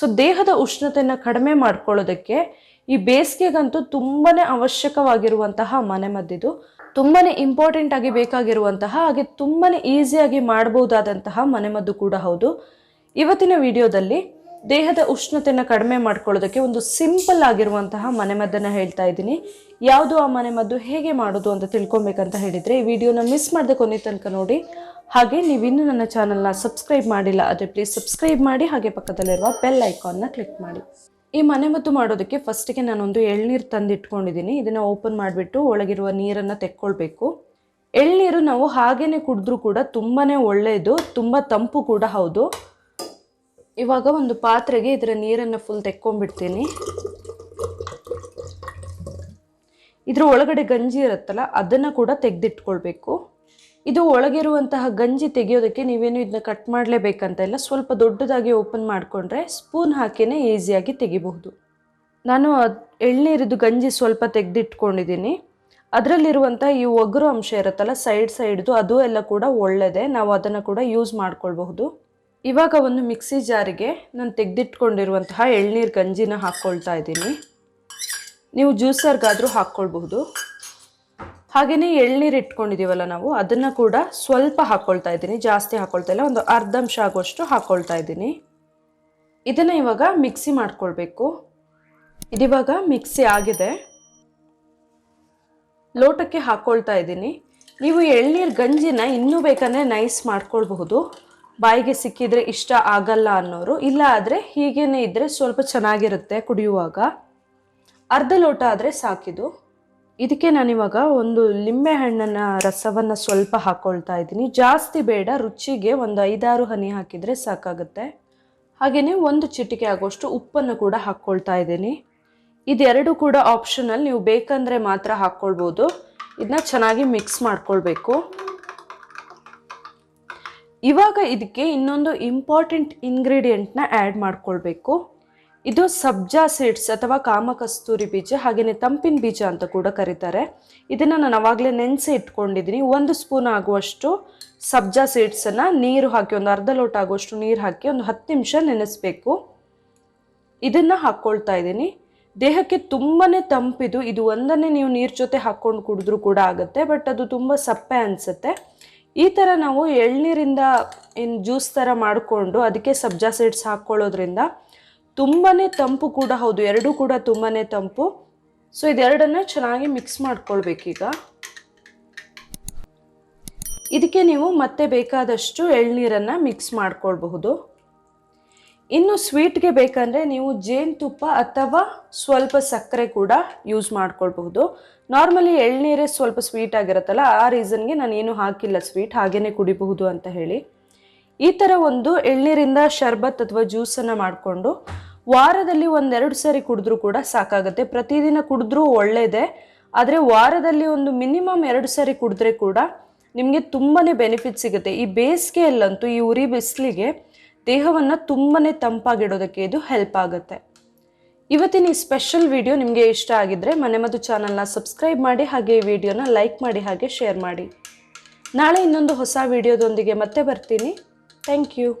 So ದೇಹದ ಉಷ್ಣತೆಯನ್ನು ಕಡಿಮೆ ಮಾಡ್ಕೊಳ್ಳೋದಕ್ಕೆ ಈ ಬೇಸಿಗೆಗಂತೂ ತುಂಬಾ ಅವಶ್ಯಕವಾಗಿರುವಂತಹ ಮನೆಮದ್ದಿದು ತುಂಬಾ ಇಂಪಾರ್ಟೆಂಟ್ ಆಗಿ ಬೇಕಾಗಿರುವಂತಹ ಹಾಗೆ ತುಂಬಾ ಈಸಿಯಾಗಿ ಮಾಡಬಹುದಾದಂತಹ ಮನೆಮದ್ದು ಕೂಡ ಹೌದು. ಇವತ್ತಿನ ವಿಡಿಯೋದಲ್ಲಿ ದೇಹದ ಉಷ್ಣತೆಯನ್ನು ಕಡಿಮೆ ಮಾಡ್ಕೊಳ್ಳೋದಕ್ಕೆ ಒಂದು ಸಿಂಪಲ್ ಆಗಿರುವಂತಹ ಮನೆಮದ್ದನ್ನು ಹೇಳ್ತಾ ಇದ್ದೀನಿ. ಯಾವುದು ಆ ಮನೆಮದ್ದು, ಹೇಗೆ ಮಾಡೋದು ಅಂತ ತಿಳ್ಕೊಬೇಕಂತ ಹೇಳಿದರೆ ಈ ವಿಡಿಯೋನ ಮಿಸ್ ಮಾಡದೆ ಕೊನೆ ತನಕ ನೋಡಿ. ಹಾಗೆ ನೀವಿನ್ನೂ ನನ್ನ ಚಾನಲ್ನ ಸಬ್ಸ್ಕ್ರೈಬ್ ಮಾಡಿಲ್ಲ ಆದರೆ ಪ್ಲೀಸ್ ಸಬ್ಸ್ಕ್ರೈಬ್ ಮಾಡಿ, ಹಾಗೆ ಪಕ್ಕದಲ್ಲಿರುವ ಬೆಲ್ ಐಕಾನ್ನ ಕ್ಲಿಕ್ ಮಾಡಿ. ಈ ಮನೆಮದ್ದು ಮಾಡೋದಕ್ಕೆ ಫಸ್ಟಿಗೆ ನಾನೊಂದು ಎಳ್ನೀರು ತಂದಿಟ್ಕೊಂಡಿದ್ದೀನಿ ಇದನ್ನು ಓಪನ್ ಮಾಡಿಬಿಟ್ಟು ಒಳಗಿರುವ ನೀರನ್ನು ತೆಕ್ಕೊಳ್ಬೇಕು. ಎಳ್ನೀರು ನಾವು ಹಾಗೇ ಕುಡಿದ್ರೂ ಕೂಡ ತುಂಬಾ ಒಳ್ಳೆಯದು ತುಂಬ ತಂಪು ಕೂಡ ಹೌದು. ಇವಾಗ ಒಂದು ಪಾತ್ರೆಗೆ ಇದರ ನೀರನ್ನು ಫುಲ್ ತೆಕ್ಕೊಂಡ್ಬಿಡ್ತೀನಿ. ಇದರ ಒಳಗಡೆ ಗಂಜಿ ಇರುತ್ತಲ್ಲ, ಅದನ್ನು ಕೂಡ ತೆಗೆದಿಟ್ಕೊಳ್ಬೇಕು. ಇದು ಒಳಗಿರುವಂತಹ ಗಂಜಿ ತೆಗೆಯೋದಕ್ಕೆ ನೀವೇನು ಇದನ್ನ ಕಟ್ ಮಾಡಲೇಬೇಕಂತ ಇಲ್ಲ, ಸ್ವಲ್ಪ ದೊಡ್ಡದಾಗಿ ಓಪನ್ ಮಾಡಿಕೊಂಡ್ರೆ ಸ್ಪೂನ್ ಹಾಕಿನೇ ಈಸಿಯಾಗಿ ತೆಗಿಬಹುದು. ನಾನು ಎಳ್ನೀರಿದು ಗಂಜಿ ಸ್ವಲ್ಪ ತೆಗೆದಿಟ್ಕೊಂಡಿದ್ದೀನಿ. ಅದರಲ್ಲಿರುವಂಥ ಈ ಒಗರು ಅಂಶ ಇರುತ್ತಲ್ಲ ಸೈಡ್ ಸೈಡ್ದು ಅದು ಎಲ್ಲ ಕೂಡ ಒಳ್ಳೆಯದೇ ನಾವು ಅದನ್ನು ಕೂಡ ಯೂಸ್ ಮಾಡ್ಕೊಳ್ಬಹುದು. ಇವಾಗ ಒಂದು ಮಿಕ್ಸಿ ಜಾರಿಗೆ ನಾನು ತೆಗೆದಿಟ್ಕೊಂಡಿರುವಂತಹ ಎಳ್ನೀರು ಗಂಜಿನ ಹಾಕ್ಕೊಳ್ತಾ ಇದ್ದೀನಿ. ನೀವು ಜ್ಯೂಸರ್ಗಾದರೂ ಹಾಕ್ಕೊಳ್ಬಹುದು ಹಾಗೆಯೇ ಎಳ್ನೀರು ಇಟ್ಕೊಂಡಿದ್ದೀವಲ್ಲ ನಾವು, ಅದನ್ನು ಕೂಡ ಸ್ವಲ್ಪ ಹಾಕ್ಕೊಳ್ತಾ ಇದ್ದೀನಿ, ಜಾಸ್ತಿ ಹಾಕ್ಕೊಳ್ತಾ ಇಲ್ಲ, ಒಂದು ಅರ್ಧಂಶ ಆಗುವಷ್ಟು ಹಾಕ್ಕೊಳ್ತಾ ಇದ್ದೀನಿ. ಇದನ್ನು ಇವಾಗ ಮಿಕ್ಸಿ ಮಾಡ್ಕೊಳ್ಬೇಕು. ಇದಿವಾಗ ಮಿಕ್ಸಿ ಆಗಿದೆ. ಲೋಟಕ್ಕೆ ಹಾಕ್ಕೊಳ್ತಾ ಇದ್ದೀನಿ. ನೀವು ಎಳ್ನೀರು ಗಂಜಿನ ಇನ್ನೂ ಬೇಕಂದರೆ ನೈಸ್ ಮಾಡ್ಕೊಳ್ಬಹುದು. ಬಾಯಿಗೆ ಸಿಕ್ಕಿದ್ರೆ ಇಷ್ಟ ಆಗಲ್ಲ ಅನ್ನೋರು, ಇಲ್ಲ ಆದರೆ ಹೀಗೇನೆ ಇದ್ದರೆ ಸ್ವಲ್ಪ ಚೆನ್ನಾಗಿರುತ್ತೆ ಕುಡಿಯುವಾಗ. ಅರ್ಧ ಲೋಟ ಆದರೆ ಸಾಕಿದು ಇದಕ್ಕೆ ನಾನಿವಾಗ ಒಂದು ಲಿಂಬೆ ಹಣ್ಣನ್ನ ರಸವನ್ನು ಸ್ವಲ್ಪ ಹಾಕ್ಕೊಳ್ತಾ ಇದ್ದೀನಿ. ಜಾಸ್ತಿ ಬೇಡ, ರುಚಿಗೆ ಒಂದು ಐದಾರು ಹನಿ ಹಾಕಿದರೆ ಸಾಕಾಗುತ್ತೆ. ಹಾಗೆಯೇ ಒಂದು ಚಿಟಿಕೆ ಆಗೋಷ್ಟು ಉಪ್ಪನ್ನು ಕೂಡ ಹಾಕ್ಕೊಳ್ತಾ ಇದ್ದೀನಿ. ಇದೆರಡು ಕೂಡ ಆಪ್ಷನಲ್ ನೀವು ಬೇಕಂದರೆ ಮಾತ್ರ ಹಾಕ್ಕೊಳ್ಬೋದು ಇದನ್ನ ಚೆನ್ನಾಗಿ ಮಿಕ್ಸ್ ಮಾಡ್ಕೊಳ್ಬೇಕು. ಇವಾಗ ಇದಕ್ಕೆ ಇನ್ನೊಂದು ಇಂಪಾರ್ಟೆಂಟ್ ಇಂಗ್ರೀಡಿಯೆಂಟ್ನ ಆ್ಯಡ್ ಮಾಡ್ಕೊಳ್ಬೇಕು. ಇದು ಸಬ್ಜಾ ಸೀಡ್ಸ್ ಅಥವಾ ಕಾಮಕಸ್ತೂರಿ ಬೀಜ ಹಾಗೆಯೇ ತಂಪಿನ ಬೀಜ ಅಂತ ಕೂಡ ಕರೀತಾರೆ. ಇದನ್ನು ನಾನು ಅವಾಗಲೇ ನೆನೆಸಿ ಇಟ್ಕೊಂಡಿದ್ದೀನಿ. ಒಂದು ಸ್ಪೂನ್ ಆಗುವಷ್ಟು ಸಬ್ಜಾ ಸೀಡ್ಸನ್ನು ನೀರು ಹಾಕಿ, ಒಂದು ಅರ್ಧ ಲೋಟ ಆಗುವಷ್ಟು ನೀರು ಹಾಕಿ, ಒಂದು ಹತ್ತು ನಿಮಿಷ ನೆನೆಸ್ಬೇಕು. ಇದನ್ನು ಹಾಕ್ಕೊಳ್ತಾ ಇದ್ದೀನಿ. ದೇಹಕ್ಕೆ ತುಂಬಾ ತಂಪಿದು, ಇದು ಒಂದನ್ನೇ ನೀವು ನೀರು ಜೊತೆ ಹಾಕ್ಕೊಂಡು ಕುಡಿದ್ರೂ ಕೂಡ ಆಗುತ್ತೆ, ಬಟ್ ಅದು ತುಂಬ ಸಪ್ಪೆ ಅನಿಸುತ್ತೆ. ಈ ಥರ ನಾವು ಎಳ್ನೀರಿಂದ ಏನು ಜ್ಯೂಸ್ ಥರ ಮಾಡಿಕೊಂಡು ಅದಕ್ಕೆ ಸಬ್ಜಾ ಸೀಡ್ಸ್ ಹಾಕ್ಕೊಳ್ಳೋದ್ರಿಂದ ತುಂಬಾ ತಂಪು ಕೂಡ, ಹೌದು, ಎರಡೂ ಕೂಡ ತುಂಬಾ ತಂಪು. ಸೊ ಇದೆರಡನ್ನ ಚೆನ್ನಾಗಿ ಮಿಕ್ಸ್ ಮಾಡ್ಕೊಳ್ಬೇಕೀಗ. ಇದಕ್ಕೆ ನೀವು ಮತ್ತೆ ಬೇಕಾದಷ್ಟು ಎಳ್ನೀರನ್ನು ಮಿಕ್ಸ್ ಮಾಡ್ಕೊಳ್ಬಹುದು. ಇನ್ನು ಸ್ವೀಟ್ಗೆ ಬೇಕಂದರೆ ನೀವು ಜೇನುತುಪ್ಪ ಅಥವಾ ಸ್ವಲ್ಪ ಸಕ್ಕರೆ ಕೂಡ ಯೂಸ್ ಮಾಡ್ಕೊಳ್ಬಹುದು. ನಾರ್ಮಲಿ ಎಳ್ನೀರೇ ಸ್ವಲ್ಪ ಸ್ವೀಟ್ ಆಗಿರುತ್ತಲ್ಲ, ಆ ರೀಸನ್ಗೆ ನಾನು ಏನು ಹಾಕಿಲ್ಲ ಸ್ವೀಟ್ ಹಾಗೇ ಕುಡಿಬಹುದು ಅಂತ ಹೇಳಿ. ಈ ಥರ ಒಂದು ಎಳ್ನೀರಿಂದ ಶರ್ಬತ್ ಅಥವಾ ಜ್ಯೂಸನ್ನು ಮಾಡಿಕೊಂಡು ವಾರದಲ್ಲಿ ಒಂದೆರಡು ಸಾರಿ ಕುಡಿದ್ರೂ ಕೂಡ ಸಾಕಾಗುತ್ತೆ. ಪ್ರತಿದಿನ ಕುಡಿದ್ರೂ ಒಳ್ಳೆಯದೇ ಆದರೆ ವಾರದಲ್ಲಿ ಒಂದು ಮಿನಿಮಮ್ ಎರಡು ಸಾರಿ ಕುಡಿದ್ರೆ ಕೂಡ ನಿಮಗೆ ತುಂಬಾ ಬೆನಿಫಿಟ್ ಸಿಗುತ್ತೆ. ಈ ಬೇಸಿಗೆಯಲ್ಲಂತೂ ಈ ಉರಿ ಬಿಸಿಲಿಗೆ ದೇಹವನ್ನು ತುಂಬಾ ತಂಪಾಗಿಡೋದಕ್ಕೆ ಇದು ಹೆಲ್ಪ್ ಆಗುತ್ತೆ. ಇವತ್ತಿನ ಈ ಸ್ಪೆಷಲ್ ವಿಡಿಯೋ ನಿಮಗೆ ಇಷ್ಟ ಆಗಿದ್ರೆ ಮನೆಮದ್ದು ಚಾನಲ್ನ ಸಬ್ಸ್ಕ್ರೈಬ್ ಮಾಡಿ ಹಾಗೆ ಈ ವಿಡಿಯೋನ ಲೈಕ್ ಮಾಡಿ ಹಾಗೆ ಶೇರ್ ಮಾಡಿ. ನಾಳೆ ಇನ್ನೊಂದು ಹೊಸ ವಿಡಿಯೋದೊಂದಿಗೆ ಮತ್ತೆ ಬರ್ತೀನಿ. Thank you.